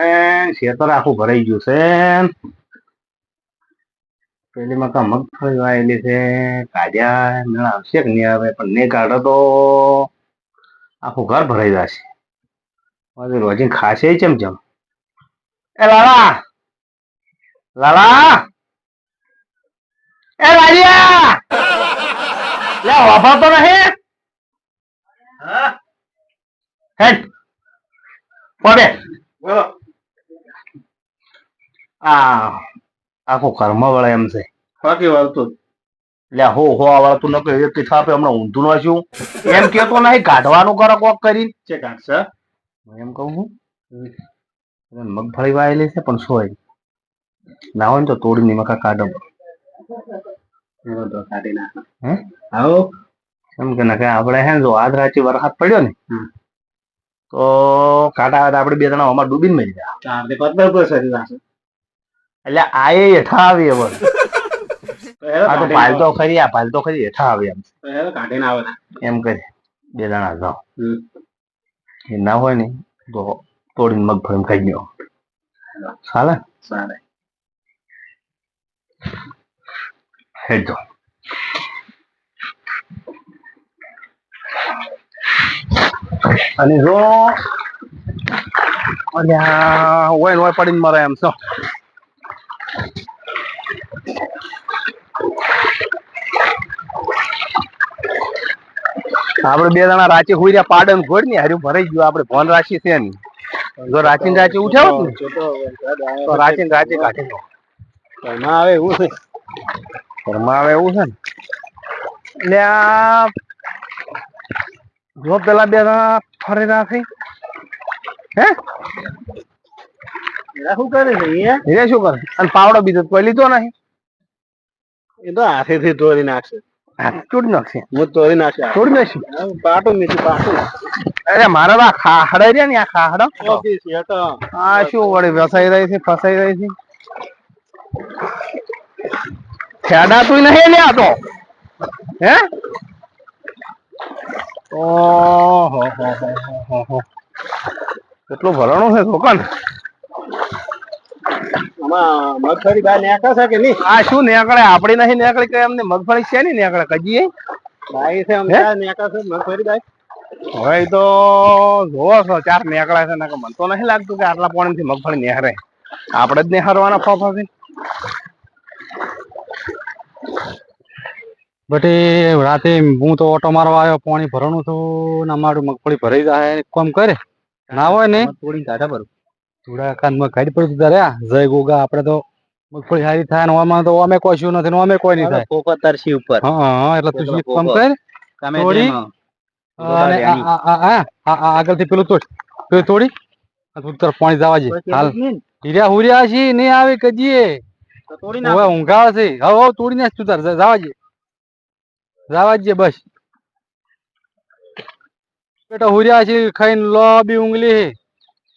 હે. મગફળી છે. આવશે કે નહીં આવે? પણ નહીં કાઢો તો આખું ઘર ભરાઈ જશે. રોજી ખાશે ચમ ચમ? એ લાલા! લાલા! એ લાલિયા! લે, વાપરતો નહીં? હેડ. પડે. બોલો. આ આખું કર્મ વળે એમ છે. બાકી વાળતું એટલે હો હો વાળા તું નકર એક તીથા આપે હમણાં ઊંધું નો છું એમ કેતો નહીં કાઢવાનું કરો કોક કરી છે કાઢશે એમ કહું છું મગફળી વાયેલી છે પણ સોય ના હોય ને તો તોડીને મકા કાઢો. તો કાઢી નાખ. હે? આવો. એમ કે આપણે હે જો આજ રાચી વરસાદ પડ્યો ને. તો કાંટા આવે તો આપણે બે જણા અમાર ડૂબીને મરી જાય ચારથી એટલે આ એ હેઠા આવી હવે તો આ તો ખરી આ પાલતો ખરી હેઠા આવી એમ. તો આવે એમ કરી બે જણા જાઓ. એ ના હોય ને તો તોડીને મગફળી ખાઈ ગયો. ચાલે સારા હેડ જો. અને જો હોય ને હોય પડીને મરે એમ છો આપડે બે જણા રાચી હોય રહ્યા પાડે ને ઘોડ ને હાર્યું ભરાઈ ગયું આપડે ફોન રાશી છે ને. જો રાચી રાચી ઉઠાવો તો રાચી રાચી કાઢી દો. ઘરમાં આવે એવું છે? ઘરમાં આવે એવું છે ને. એટલે જો પેલા બે જણા ફરી રાખી હે? એલા શું કરે છે અહીંયા શું કરે? અને પાવડો બીજો કોઈ લીધો નહીં. એ તો હાથેથી તોડી નાખશે. તોડી નાખશે. હું તોડી નાખશે તોડી નાખશું? પાટું મીઠું પાટું. અરે મારા તો ખાહડા રહ્યા ને આ ખાહડા. આ શું વળી ફસાઈ રહી છે ફસાઈ રહી છે? ખેડા તું નહીં ને તો. હે? ઓહો હો હો હો કેટલું ભરણું છે દુકાન? મગફળી બહાર નીકળે છે કે નહીં? આ શું નીકળે? આપડી નહીં નીકળે કે એમને મગફળી છે નહીં નીકળે? કજી ભાઈ છે? અમદાવાદ નીકળે છે મગફળી ભાઈ હવે તો જોવો છો ચાર નીકળે છે ને મને તો નહીં લાગતું કે આટલા પાણી થી મગફળી નેહરે. આપણે જ નેહરવાના ફોફા બટી રાતે હું તો ઓટો મારવા આવ્યો પાણી ભરવાનું છું ને અમારું મગફળી ભરાઈ જાય કોમ કરે. ના હોય ને? થોડી કાઢા ભરું. થોડા કાનમાં કાઢી પડતું તારે જય ગોગા આપણે તો મગફળી સારી થાય ને ઓમાં તો અમે કોઈ નથી ને અમે કોઈ નહીં થાય. તરસી ઉપર. હા હા એટલે તું શું પેલો કામ. કર. તમે થોડી? આગળથી પેલું તોડ. પેલું તોડી. આ તું તાર પાણી જવા જે હાલ. હીર્યા હુર્યા છી નહીં આવે કજીએ. હવે ઊંઘાવે છે. હવે તોડી નાખ તું તાર જવા જે જવા બસ. બેટા હુર્યા છે ખાઈને લો બી ઉંગલી હે.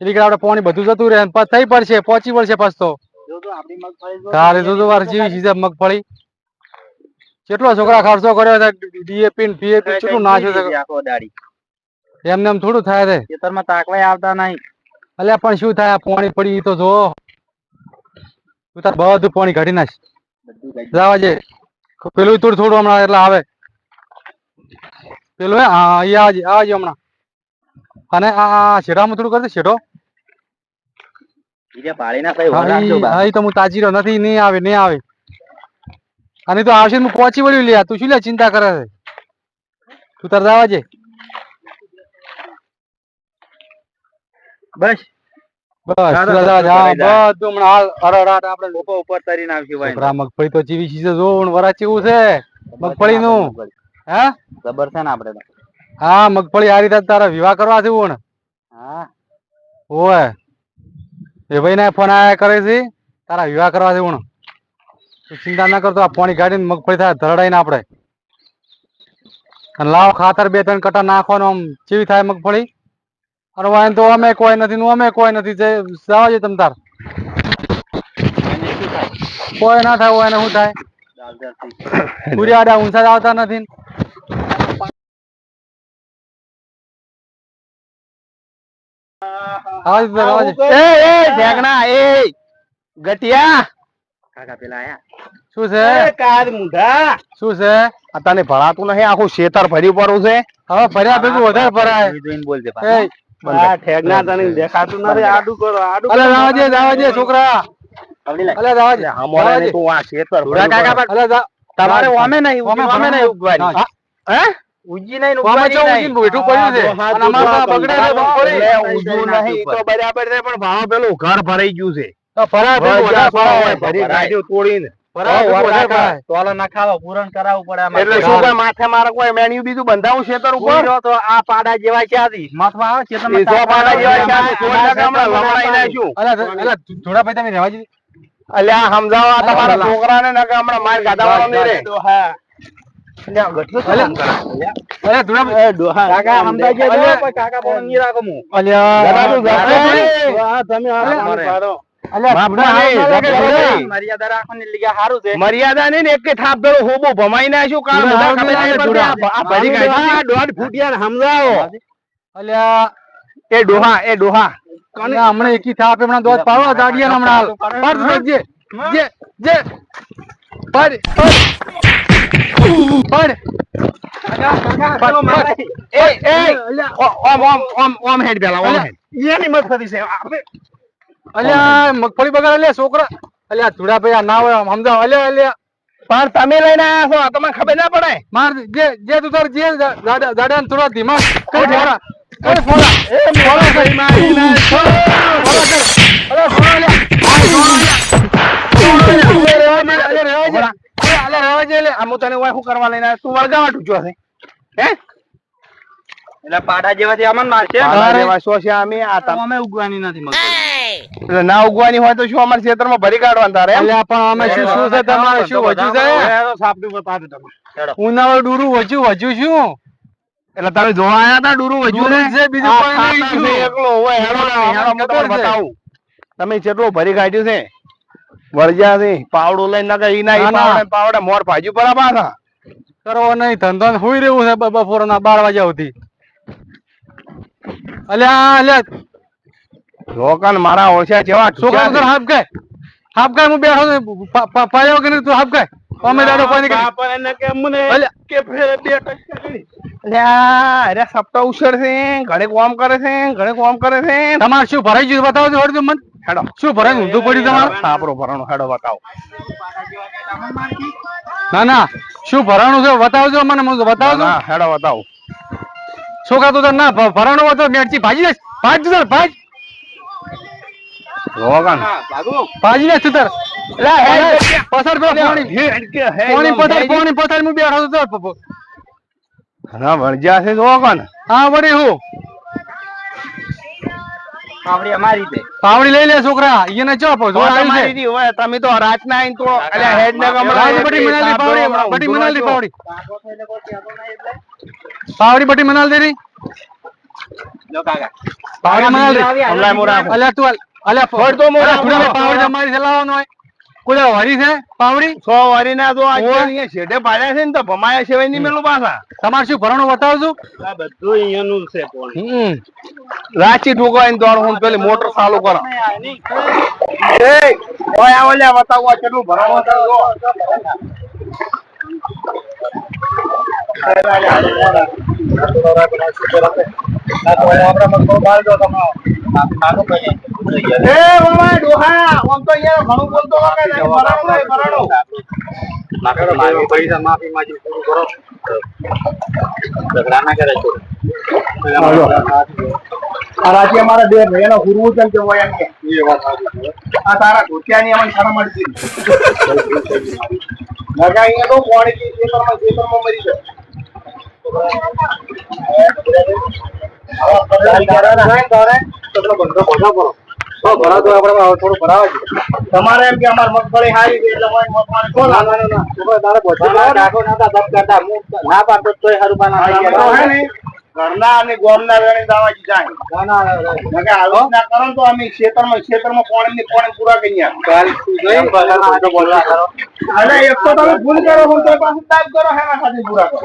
એટલે કે આપણે પાણી બધું જતું રહે થઈ પડશે પહોંચી પડશે પાછું તો. તારે તો વાર જેવી છે મગફળી. કેટલો છોકરા ખર્ચો કર્યો છે ડીએપી ને પીએપી કેટલું નાખ્યું છે આખો દાડી એમને એમ થોડું થાય છે. ખેતરમાં તાકવાય આવતા નહીં. અલ્યા પણ શું થાય પાણી પડી તો જો. તું તાર બધું પાણી કાઢી નાખ. જવા જે પેલું થોડું થોડું હમણાં એટલે આવે. પેલું હે આવજે હમણાં. અને આ આ શેઢામાં થોડું કરજે ના હા ઈ તો હું તાજી રહ્યો નથી નહીં આવે નહીં આવે. અને તો આવશે હું પહોંચી વળ્યું લ્યા તું શું લે ચિંતા કરે છે? તું તાર જવા જે બસ. મગફળી તો જીવી છોકરા મગફળી તો હે? ખબર છે ને આપડે તો. હા મગફળી આ રીતે તારા વિવાહ કરવા છે ને? હા. ઓય. એ ભાઈ ને ફોન આયા કરે છે તારા વિવાહ કરવા છે તું ચિંતા ના કરતો આ પાણી કાઢીને મગફળી થાય ધરડાઈને આપણે અને લાવ ખાતર બે ત્રણ કટા નાખવાનું આમ ચીવી થાય મગફળી. અને વાયન તો અમે કોઈ નથી અમે કોઈ નથી જે જવા જઈએ તમ તાર. કોઈ ના થાય હોય શું થાય? પૂરી આડા ઊંચા આવતા નથી આવાજ ઉતાર, આવાજ. એ એ ઢેકણા એ ગટિયા. કાકા પેલા આયા. શું છે? એ કાદ શું છે? આ તને ભણાતું નહીં આખું શેતર ભર્યું પડું છે? હવે ફર્યા ભેગું વધારે જોઈ જોઈને બોલજે એ આ ઠેકણા તને દેખાતું નથી. આડું કરો આડું અલે જાવા દે છોકરા. અલે દે ને દે. તું આ શેતર ધોળા કાકા અલે તમારે ઓમે નહીં ઓમે ઓમે નહીં ઉગવાની. હે? ઉજી નહીં ને ચો નહીં. બેઠું પડ્યું છે અને અમારે બગડે છે મગફળી. એટલે નહીં તો બરાબર છે પણ ભાવ પેલું ઘર ભરાઈ ગયું છે તો ફરાય ભેગું વધારે ફરાય. ભરી કાઢ્યું તોડીને ફરાય ભેગું વધારે ફરાય. તોલો ના ખાવા પૂરણ કરાવવું પડે આમાં. એટલે શું કોઈ માથે મારે કોઈ મેન્યુ બીજું બંધાવું શેતર ઉપર પૂરો તો આ પાડા જેવા છે આથી. માથમાં આવે છે તમે એ સો પાડા જેવા છે, આ આ- સોળ ટકા હમણાં લમણાઈ નાખ્યું. અલે અલે થોડા ભાઈ તમે રહેવા અલ્યા સમજાવો તમારા છોકરાને નકર હમણાં માર ગાધા વાળો મર્યાદા નહીં ને એક થાપ પેલો હોબો ભમાઈ નાખ્યું. આ દોઢ ફૂટિયા સમજાવો અલ્યા એ ડોહા એ ડોહા. હમણાં એકી થાપ હમણાં દોઢ પાડવા દાડિયા હમણાં. પાડ જે જે જે. પર પાડ. પાડ પાડ પાડ. એ એ ઓમ ઓમ ઓમ ઓમ હેડ પેલા ઓમ હેડ. એની મતફતી છે આપણે અલ્યા મગફળી બગાડ અલ્યા છોકરા. અલ્યા ધુડા ભાઈ ના હોય સમજાવ. અલ્યા અલ્યા. પણ તમે લઈને આવ્યા છો તમને ખબર ના પડે. માર જે જે તું તાર જે દાડા થોડા ધીમા કઈ ફોડા. કઈ ફોડા. એ ફોડા કઈ મારી ના ફોડા કઈ અરે ફોડા લે અરે રેવા દે અરે રેવા દે લે આ હું તને ઓય શું કરવા લઈને તું વળગાવા ઢૂચો છે હે? એટલે પાડા જેવાથી આમાં મારશે? પાડા જેવા શું છે અમે આ તમ- અમે ઉગવાની નથી મગફળી. એટલે ના ઉગવાની હોય તો શું અમારા ક્ષેત્રમાં ભરી કાઢવાનું તારે એટલે પણ અમે શું શું છે તમારે? શું વજુ છે? સાપડું બતાવજો તમે. ઉનાળો ડૂરું વજુ વજુ શું? એટલે તમે જોવા આયા હતા ડુરુ વજુ છે બીજું કોઈ નહીં. એકલો હોય હેડો હેડો. બતાવું. તમે જેટલો ભરી કાઢ્યું છે વળજ્યા છે પાવડું લઈને નકર ઈ ના ઈ ના. પાવડે પાવડે મોર ભાજી પર પાછા કરવો નહીં ધંધો હોઈ રહ્યું છે બપોર ના બાર વાગ્યા સુધી. અલ્યા અલ્યા. લોકોને મારા ઓછા જેવા છોકરા વગર હાફ ગાય હાફ ગાય હું બેઠો છું. પા- પા- તું હાફ ગાય અમે દાડો કોઈ નહીં. અલ્યા, અરે સપ્તાહ ઉછળ છે ઘણે કોમ કરે છે ઘરે કોમ કરે છે. તમારે શું ભરાઈ ગયું બતાવો છો મને. હેડો. શું ભરાઈ ઊંધું પડ્યું તમારે સાપરો ભરણો. હેડો બતાવો. ના ના શું ભરાણું છે? બતાવજો મને બતાવજો. હેડો બતાવો. છોકરા તો તાર ના ભરાણું હોય તો મેરચી ભાજી દઈશ ભાજ તું ભાજ. ભાજી ને પસાર પેલો પાણી. પાણી પસાર પાણી પસાર હું બેઠો વળજ્યા છે વળી હું? પાવડી અમારી છે પાવડી લઈ લે છોકરા ઈને ચો પો જો આવી છે. હોય, તમે તો રાત ના આઈને તો અલે હેડ ને કમરા પાવડી બટી મનાલી પાવડી બટી મનાલી પાવડી. પાવડી બટી મનાલ દેરી જો કાકા. પાવડી મનાલ. દે હું રાખું. તું અલ- અલ્યા ફ- ફોડ તો મોં અલ્યા રાખું. થોડા પાવડી અમારી ચલાવવાનો હોય. કોઈ વારી છે? પાવડી? સો વારીના તો આજે અહીંયા શેઢે પાડ્યા છે ને તો ભમાયા સિવાય નહીં મેલું પાછા. તમારે શું ભરણું બતાવજો? આ બધું અહીંયાનું છે હમ. રાચી ઠોકવાઈને દોડ હું પેલી મોટર ચાલુ કરો એ ઓય આવલ્યા બતાવો કેટલું છે તો ભરાણું ભરાણું. પૈસા માફી માંગી પૂરું કરો. ઝઘડા ના કરે આ રાજ્ય મારા બે ભાઈઓનો ગુરુ છે કે હોય એમ કે. આ તારા ઘોટિયાની અમને શરમ મળતી નકા અહીંયા તો પાણી થી જે પરમાં મરી જાય તમારે એમ કે અમારે મગફળી હારી એટલે કોણ? ના પાડતો પાના. ને. ઘરના અને ગોમના વેણી દાવાજી જાય. નકે આવું ના કરો તો અમે ખેતરમાં ખેતરમાં પાણી પાણી પૂરા કરી અરે એક તો તમે ભૂલ કરો છો તો પાછું તાપ કરો હેના સાથે પૂરા કરો.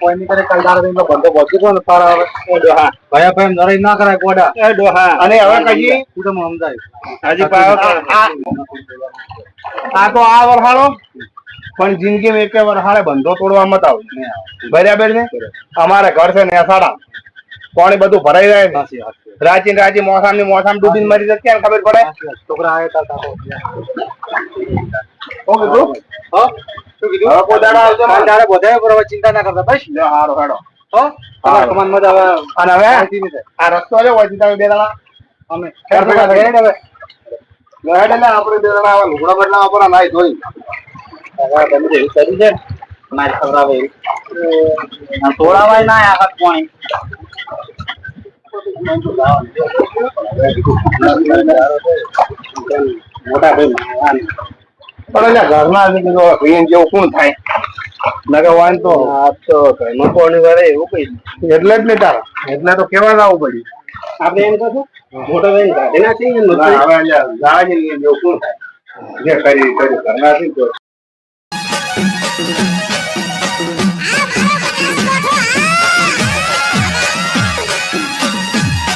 કોઈ નહીં કરે કાલ દાડો એમનો ધંધો પહોંચી ગયો સારા હવે. હા. ભયા ભાઈ નરાઈ ના કરાય ગોડા એ ડોહા અને હવે કહીએ તું સમજાય હાજી આ- આ તો આ વરહાળો. પણ જિંદગીમાં એક વરહાળે બંધો તોડવા મત આવ. બરાબર ને અમારે ઘર છે ને સાડા પાણી બધું ભરાઈ જાય ને. રાચી રાચી મોસામની મોસામ ડૂબીને મરી જશે ખબર પડે? છોકરા આવે તાર તારો. શું કીધું? હો? શું કીધું? હવે કોઈ દાડો આવશે કાલ ને? દાડે બધાએ પર હવે ચિંતા ના કરતા બસ. હારો હેડો અને હવે. આ રસ્તો છે વચ્ચે તમે બે જણા અમે આપણે બે આવા લુગડા બદલાવા પર નાઈ ધોઈ. તમે એવું કર્યું છે? મારી ખબર એવું? તોડાવાય ના આખા પાણી. મોટા ભાઈ પણ એટલે ઘરના કીધું જેવું કોણ થાય? નકે વાન તો ઘરમાં એવું કઈ એટલે જ ને તારા. એટલે તો કેવા લાવવું પડ્યું. આપણે એમ કહું મોટો બેન કાઢી હવે એટલે જેવું કોણ થાય? જે કરી કરી ઘરના Thank you.